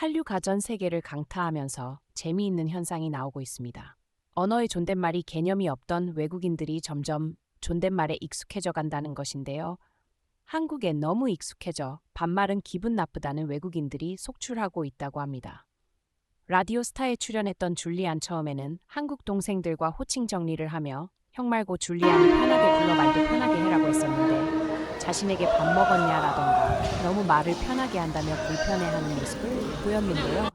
한류 가전 세계를 강타하면서 재미있는 현상이 나오고 있습니다. 언어의 존댓말이 개념이 없던 외국인들이 점점 존댓말에 익숙해져 간다는 것인데요. 한국에 너무 익숙해져 반말은 기분 나쁘다는 외국인들이 속출하고 있다고 합니다. 라디오 스타에 출연했던 줄리안 처음에는 한국 동생들과 호칭 정리를 하며 형 말고 줄리안이 편하게 불러 말도 편하게 해라고 했었는데 자신에게 밥 먹었냐라던가 너무 말을 편하게 한다며 불편해하는 모습을 보였는데요.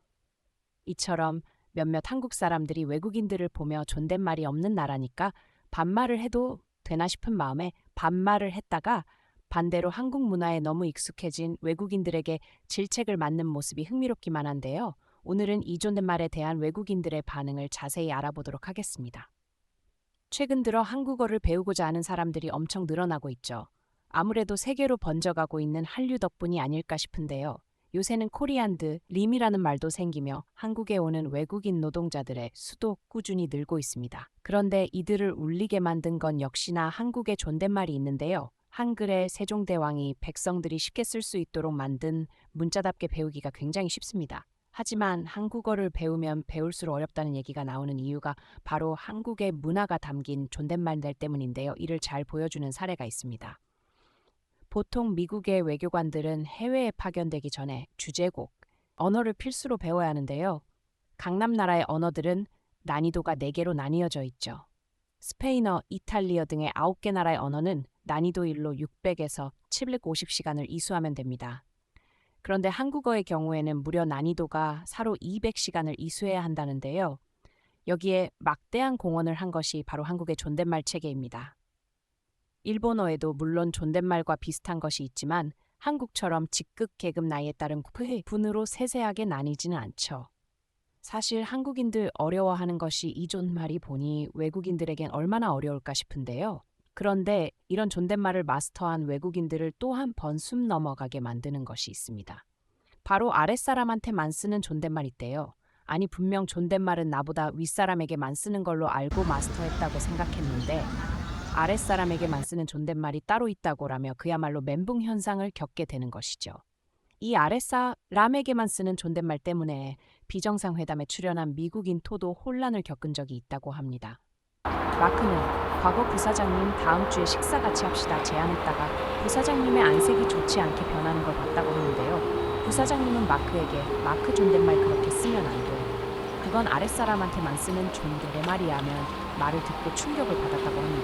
이처럼 몇몇 한국 사람들이 외국인들을 보며 존댓말이 없는 나라니까 반말을 해도 되나 싶은 마음에 반말을 했다가 반대로 한국 문화에 너무 익숙해진 외국인들에게 질책을 맞는 모습이 흥미롭기만 한데요. 오늘은 이 존댓말에 대한 외국인들의 반응을 자세히 알아보도록 하겠습니다. 최근 들어 한국어를 배우고자 하는 사람들이 엄청 늘어나고 있죠. 아무래도 세계로 번져가고 있는 한류 덕분이 아닐까 싶은데요. 요새는 코리안드, 림이라는 말도 생기며 한국에 오는 외국인 노동자들의 수도 꾸준히 늘고 있습니다. 그런데 이들을 울리게 만든 건 역시나 한국의 존댓말이 있는데요. 한글의 세종대왕이 백성들이 쉽게 쓸 수 있도록 만든 문자답게 배우기가 굉장히 쉽습니다. 하지만 한국어를 배우면 배울수록 어렵다는 얘기가 나오는 이유가 바로 한국의 문화가 담긴 존댓말 들 때문인데요. 이를 잘 보여주는 사례가 있습니다. 보통 미국의 외교관들은 해외에 파견되기 전에 주제곡, 언어를 필수로 배워야 하는데요. 강남 나라의 언어들은 난이도가 4개로 나뉘어져 있죠. 스페인어, 이탈리아 등의 9개 나라의 언어는 난이도 1로 600에서 750시간을 이수하면 됩니다. 그런데 한국어의 경우에는 무려 난이도가 사로 200시간을 이수해야 한다는데요. 여기에 막대한 공헌을 한 것이 바로 한국의 존댓말 체계입니다. 일본어에도 물론 존댓말과 비슷한 것이 있지만 한국처럼 직급 계급 나이에 따른 분으로 세세하게 나뉘지는 않죠. 사실 한국인들 어려워하는 것이 이 존말이 보니 외국인들에겐 얼마나 어려울까 싶은데요. 그런데 이런 존댓말을 마스터한 외국인들을 또 한 번 숨 넘어가게 만드는 것이 있습니다. 바로 아랫사람한테만 쓰는 존댓말 있대요. 아니 분명 존댓말은 나보다 윗사람에게만 쓰는 걸로 알고 마스터했다고 생각했는데 아랫사람에게만 쓰는 존댓말이 따로 있다고라며 그야말로 멘붕 현상을 겪게 되는 것이죠. 이 아랫사람에게만 쓰는 존댓말 때문에 비정상회담에 출연한 미국인 토도 혼란을 겪은 적이 있다고 합니다. 마크는 과거 부사장님 다음 주에 식사 같이 합시다 제안했다가 부사장님의 안색이 좋지 않게 변하는 걸 봤다고 하는데요. 부사장님은 마크에게 마크 존댓말 그렇게 쓰면 안 돼. 그건 아랫사람한테만 쓰는 존댓말이야 하면 말을 듣고 충격을 받았다고 합니다.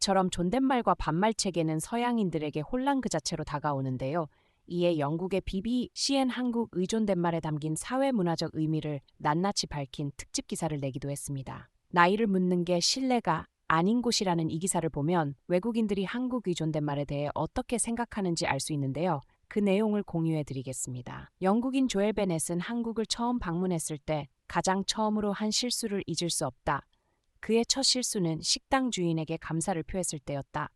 이처럼 존댓말과 반말 체계는 서양인들에게 혼란 그 자체로 다가오는데요. 이에 영국의 BBCN 한국 의존댓말에 담긴 사회문화적 의미를 낱낱이 밝힌 특집 기사를 내기도 했습니다. 나이를 묻는 게 신뢰가 아닌 곳이라는 이 기사를 보면 외국인들이 한국 의존댓말에 대해 어떻게 생각하는지 알 수 있는데요. 그 내용을 공유해 드리겠습니다. 영국인 조엘 베넷은 한국을 처음 방문했을 때 가장 처음으로 한 실수를 잊을 수 없다. 그의 첫 실수는 식당 주인에게 감사를 표했을 때였다.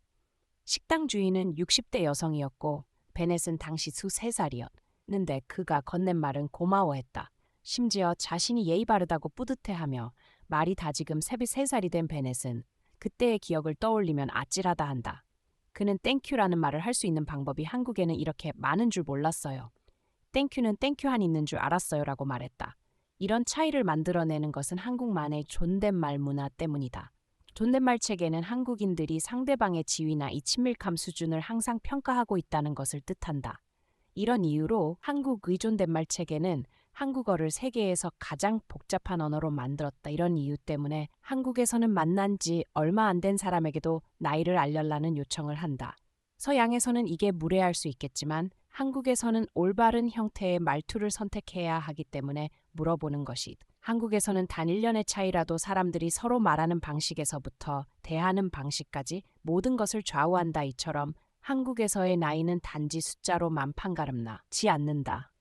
식당 주인은 60대 여성이었고 베넷은 당시 23살이었는데 그가 건넨 말은 고마워했다. 심지어 자신이 예의 바르다고 뿌듯해하며 말이 다지금 33살이 된 베넷은 그때의 기억을 떠올리면 아찔하다 한다. 그는 땡큐라는 말을 할 수 있는 방법이 한국에는 이렇게 많은 줄 몰랐어요. 땡큐는 땡큐 한 있는 줄 알았어요라고 말했다. 이런 차이를 만들어내는 것은 한국만의 존댓말 문화 때문이다. 존댓말 체계는 한국인들이 상대방의 지위나 이 친밀감 수준을 항상 평가하고 있다는 것을 뜻한다. 이런 이유로 한국 의 존댓말 체계는 한국어를 세계에서 가장 복잡한 언어로 만들었다. 이런 이유 때문에 한국에서는 만난 지 얼마 안 된 사람에게도 나이를 알려라는 요청을 한다. 서양에서는 이게 무례할 수 있겠지만 한국에서는 올바른 형태의 말투를 선택해야 하기 때문에 물어보는 것이 한국에서는 단 1년의 차이라도 사람들이 서로 말하는 방식에서부터 대하는 방식까지 모든 것을 좌우한다 이처럼 한국에서의 나이는 단지 숫자로 만판가름나 지 않는다.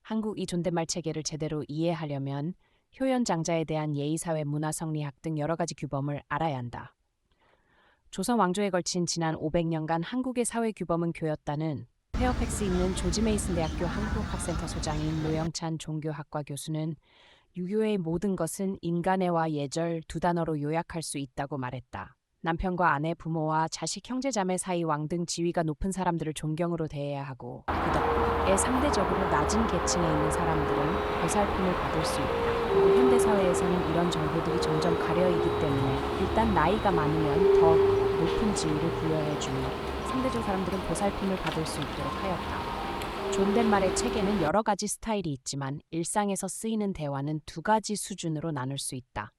한국 이 존댓말 체계를 제대로 이해하려면 효연장자에 대한 예의사회 문화성리학 등 여러 가지 규범을 알아야 한다. 조선 왕조에 걸친 지난 500년간 한국의 사회 규범은 교였다는 페어팩스 있는 조지 메이슨 대학교 한국학센터 소장인 노영찬 종교학과 교수는 유교의 모든 것은 인간애와 예절 두 단어로 요약할 수 있다고 말했다. 남편과 아내, 부모와 자식, 형제, 자매 사이 왕등 지위가 높은 사람들을 존경으로 대해야 하고 그 덕분에 상대적으로 낮은 계층에 있는 사람들은 보살핌을 받을 수 있다. 현대 사회에서는 이런 정보들이 점점 가려이기 때문에 일단 나이가 많으면 더 높은 지위를 부여해 주며 상대적 사람들은 보살핌을 받을 수 있도록 하였다. 존댓말의 체계는 여러 가지 스타일이 있지만 일상에서 쓰이는 대화는 두 가지 수준으로 나눌 수 있다.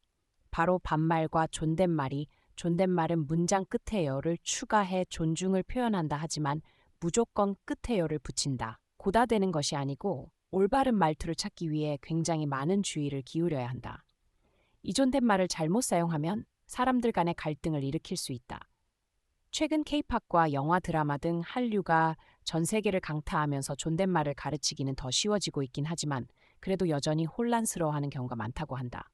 바로 반말과 존댓말이 존댓말은 문장 끝에 여를 추가해 존중을 표현한다 하지만 무조건 끝에 여를 붙인다. 고다되는 것이 아니고 올바른 말투를 찾기 위해 굉장히 많은 주의를 기울여야 한다. 이 존댓말을 잘못 사용하면 사람들 간의 갈등을 일으킬 수 있다. 최근 케이팝과 영화 드라마 등 한류가 전 세계를 강타하면서 존댓말을 가르치기는 더 쉬워지고 있긴 하지만 그래도 여전히 혼란스러워하는 경우가 많다고 한다.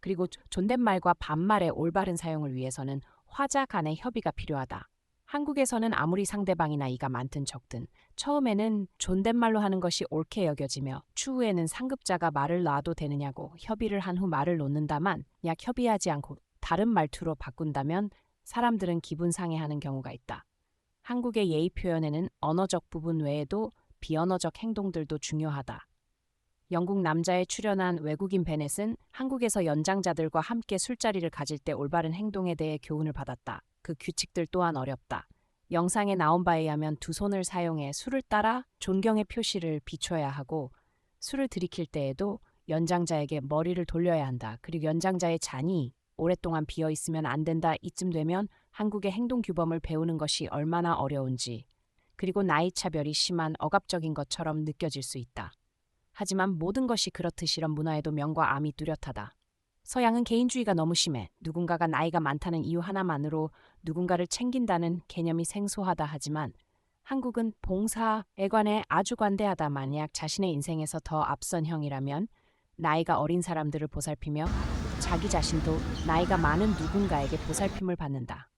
그리고 존댓말과 반말의 올바른 사용을 위해서는 화자 간의 협의가 필요하다. 한국에서는 아무리 상대방이 나 이가 많든 적든 처음에는 존댓말로 하는 것이 옳게 여겨지며 추후에는 상급자가 말을 놔도 되느냐고 협의를 한 후 말을 놓는다만 약 협의하지 않고 다른 말투로 바꾼다면 사람들은 기분 상해하는 경우가 있다. 한국의 예의 표현에는 언어적 부분 외에도 비언어적 행동들도 중요하다. 영국 남자에 출연한 외국인 베넷은 한국에서 연장자들과 함께 술자리를 가질 때 올바른 행동에 대해 교훈을 받았다. 그 규칙들 또한 어렵다. 영상에 나온 바에 의하면 두 손을 사용해 술을 따라 존경의 표시를 비춰야 하고 술을 들이킬 때에도 연장자에게 머리를 돌려야 한다. 그리고 연장자의 잔이 오랫동안 비어 있으면 안 된다. 이쯤 되면 한국의 행동 규범을 배우는 것이 얼마나 어려운지 그리고 나이 차별이 심한 억압적인 것처럼 느껴질 수 있다. 하지만 모든 것이 그렇듯 이런 문화에도 명과 암이 뚜렷하다. 서양은 개인주의가 너무 심해 누군가가 나이가 많다는 이유 하나만으로 누군가를 챙긴다는 개념이 생소하다 하지만 한국은 봉사에 관해 아주 관대하다 만약 자신의 인생에서 더 앞선 형이라면 나이가 어린 사람들을 보살피며 자기 자신도 나이가 많은 누군가에게 보살핌을 받는다.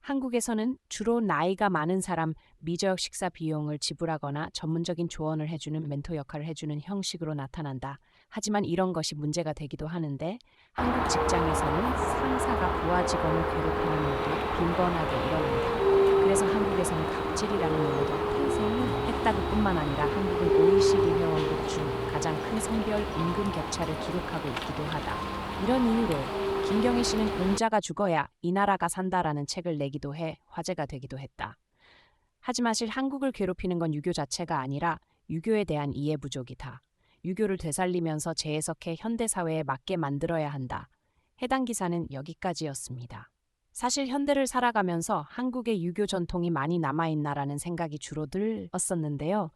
한국에서는 주로 나이가 많은 사람 미적 식사 비용을 지불하거나 전문적인 조언을 해주는 멘토 역할을 해주는 형식으로 나타난다. 하지만 이런 것이 문제가 되기도 하는데 한국 직장에서는 상사가 부하 직원을 괴롭히는 일도 빈번하게 일어난다. 그래서 한국에서는 갑질이라는 용어도 태생했다고 뿐만 아니라 한국은 OECD 회원국 중 가장 큰 성별 임금 격차를 기록하고 있기도 하다. 이런 이유로 김경희 씨는 공자가 죽어야 이 나라가 산다라는 책을 내기도 해 화제가 되기도 했다. 하지만 실 한국을 괴롭히는 건 유교 자체가 아니라 유교에 대한 이해 부족이다. 유교를 되살리면서 재해석해 현대 사회에 맞게 만들어야 한다. 해당 기사는 여기까지였습니다. 사실 현대를 살아가면서 한국의 유교 전통이 많이 남아있나라는 생각이 주로 들었었는데요.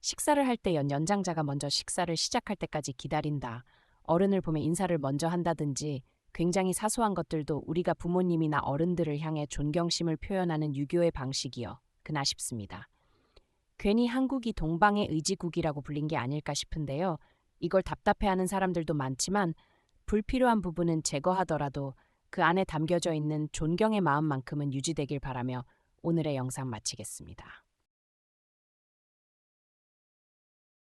식사를 할 때 연장자가 먼저 식사를 시작할 때까지 기다린다. 어른을 보면 인사를 먼저 한다든지 굉장히 사소한 것들도 우리가 부모님이나 어른들을 향해 존경심을 표현하는 유교의 방식이여 그나 싶습니다. 괜히 한국이 동방의 의지국이라고 불린 게 아닐까 싶은데요. 이걸 답답해하는 사람들도 많지만 불필요한 부분은 제거하더라도 그 안에 담겨져 있는 존경의 마음만큼은 유지되길 바라며 오늘의 영상 마치겠습니다.